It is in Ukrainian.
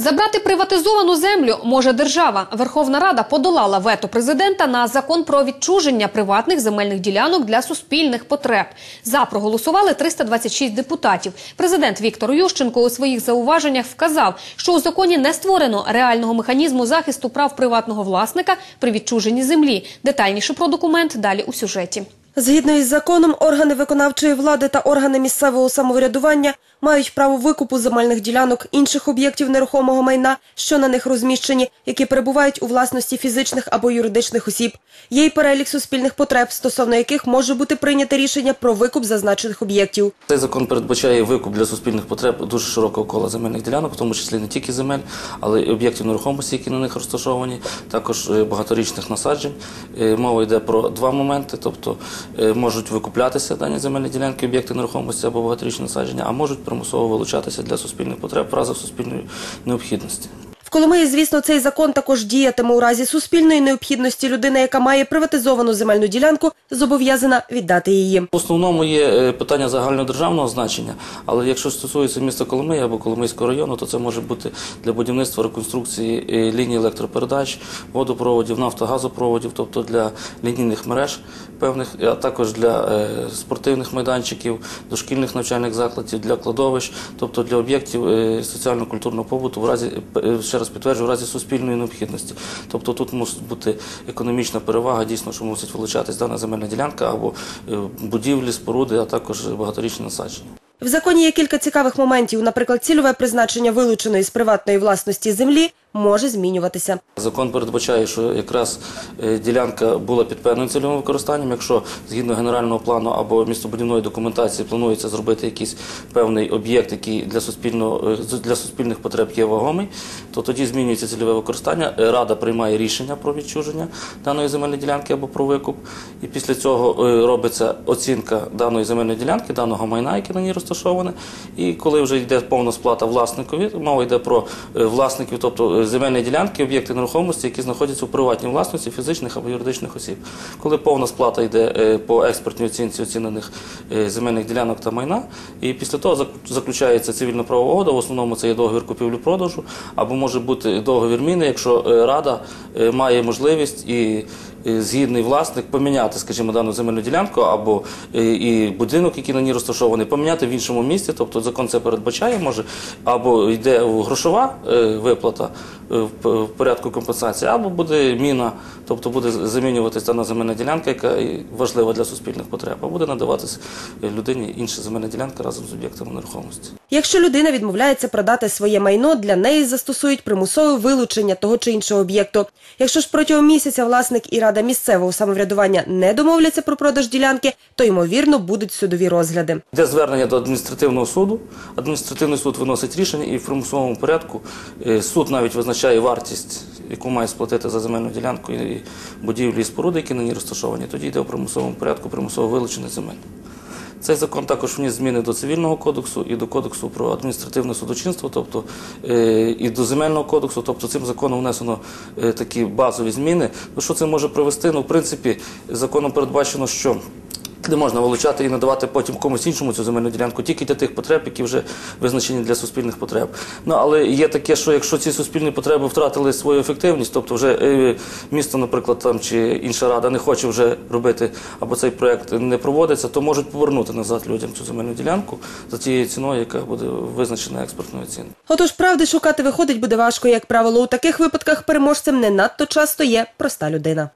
Забрати приватизовану землю може держава. Верховна Рада подолала вето президента на закон про відчуження приватних земельних ділянок для суспільних потреб. За проголосували 326 депутатів. Президент Віктор Ющенко у своїх зауваженнях вказав, що у законі не створено реального механізму захисту прав приватного власника при відчуженні землі. Детальніше про документ далі у сюжеті. Згідно із законом, органи виконавчої влади та органи місцевого самоврядування мають право викупу земельних ділянок інших об'єктів нерухомого майна, що на них розміщені, які перебувають у власності фізичних або юридичних осіб. Є й перелік суспільних потреб, стосовно яких може бути прийнято рішення про викуп зазначених об'єктів. Цей закон передбачає викуп для суспільних потреб дуже широкого кола земельних ділянок, в тому числі не тільки земель, але й об'єктів нерухомості, які на них розташовані, також е, багаторічних насаджень. Е, Мова йде про два моменти, тобто е, можуть викуплятися дані земельні ділянки, об'єкти нерухомості або багаторічні насадження, а можуть примусово вилучатися для суспільних потреб в разах суспільної необхідності. В Коломиї, звісно, цей закон також діятиме у разі суспільної необхідності людина, яка має приватизовану земельну ділянку, зобов'язана віддати її. В основному є е, питання загальнодержавного значення, але якщо стосується міста Коломиї або Коломийського району, то це може бути для будівництва реконструкції е, ліній електропередач, водопроводів, нафтогазопроводів, тобто для лінійних мереж певних, а також для е, спортивних майданчиків, дошкільних навчальних закладів, для кладовищ, тобто для об'єктів соціально-культурного побуту в разі е, ще раз підтверджую, в разі суспільної необхідності. Тобто тут мусить бути економічна перевага, дійсно, що мусить вилучатись дана земельна ділянка або е, будівлі, споруди, а також багаторічні насадження. В законі є кілька цікавих моментів. Наприклад, цільове призначення вилученої з приватної власності землі може змінюватися. Закон передбачає, що якраз е, ділянка була під певним цільовим використанням. Якщо згідно генерального плану або містобудівної документації планується зробити якийсь певний об'єкт, який для суспільного е, для суспільних потреб є вагомий, то тоді змінюється цільове використання. Е, Рада приймає рішення про відчуження даної земельної ділянки або про викуп, і після цього робиться оцінка даної земельної ділянки, даного майна, яке на ній розташоване. І коли вже йде повна сплата власникові, мова йде про власників, тобто земельні ділянки, об'єкти нерухомості, які знаходяться у приватній власності фізичних або юридичних осіб. Коли повна сплата йде е, по експертній оцінці оцінених е, земельних ділянок та майна, і після того зак- заключається цивільна правова угода, в основному це є договір купівлі-продажу, або може бути договір міни, якщо е, рада має можливість і згідний власник поміняти, скажімо, дану земельну ділянку або і будинок, який на ній розташований, поміняти в іншому місці, тобто закон це передбачає, може, або йде грошова виплата в порядку компенсації, або буде міна, тобто буде замінюватися дана земельна ділянка, яка важлива для суспільних потреб, а буде надаватися е, людині інша земельна ділянка разом з об'єктами нерухомості. Якщо людина відмовляється продати своє майно, для неї застосують примусове вилучення того чи іншого об'єкту. Якщо ж протягом місяця власник і рада місцевого самоврядування не домовляться про продаж ділянки, то ймовірно будуть судові розгляди. Йде звернення до адміністративного суду. Адміністративний суд виносить рішення і в примусовому порядку е, суд навіть визначає вартість, яку має сплатити за земельну ділянку і будівлі і споруди, які на ній розташовані. Тоді йде в примусовому порядку примусово вилучення земель. Цей закон також вніс зміни до цивільного кодексу і до кодексу про адміністративне судочинство, тобто е, і до земельного кодексу. Тобто цим законом внесено е, такі базові зміни. Ну що це може привести? Ну, в принципі, законом передбачено, що не можна вилучати і надавати потім комусь іншому цю земельну ділянку тільки для тих потреб, які вже визначені для суспільних потреб. Ну але є таке, що якщо ці суспільні потреби втратили свою ефективність, тобто вже е, місто, наприклад, там чи інша рада не хоче вже робити або цей проект не проводиться, то можуть повернути назад людям цю земельну ділянку за тією ціною, яка буде визначена експертною ціною. Отож, правди шукати виходить буде важко. Як правило, у таких випадках переможцем не надто часто є проста людина.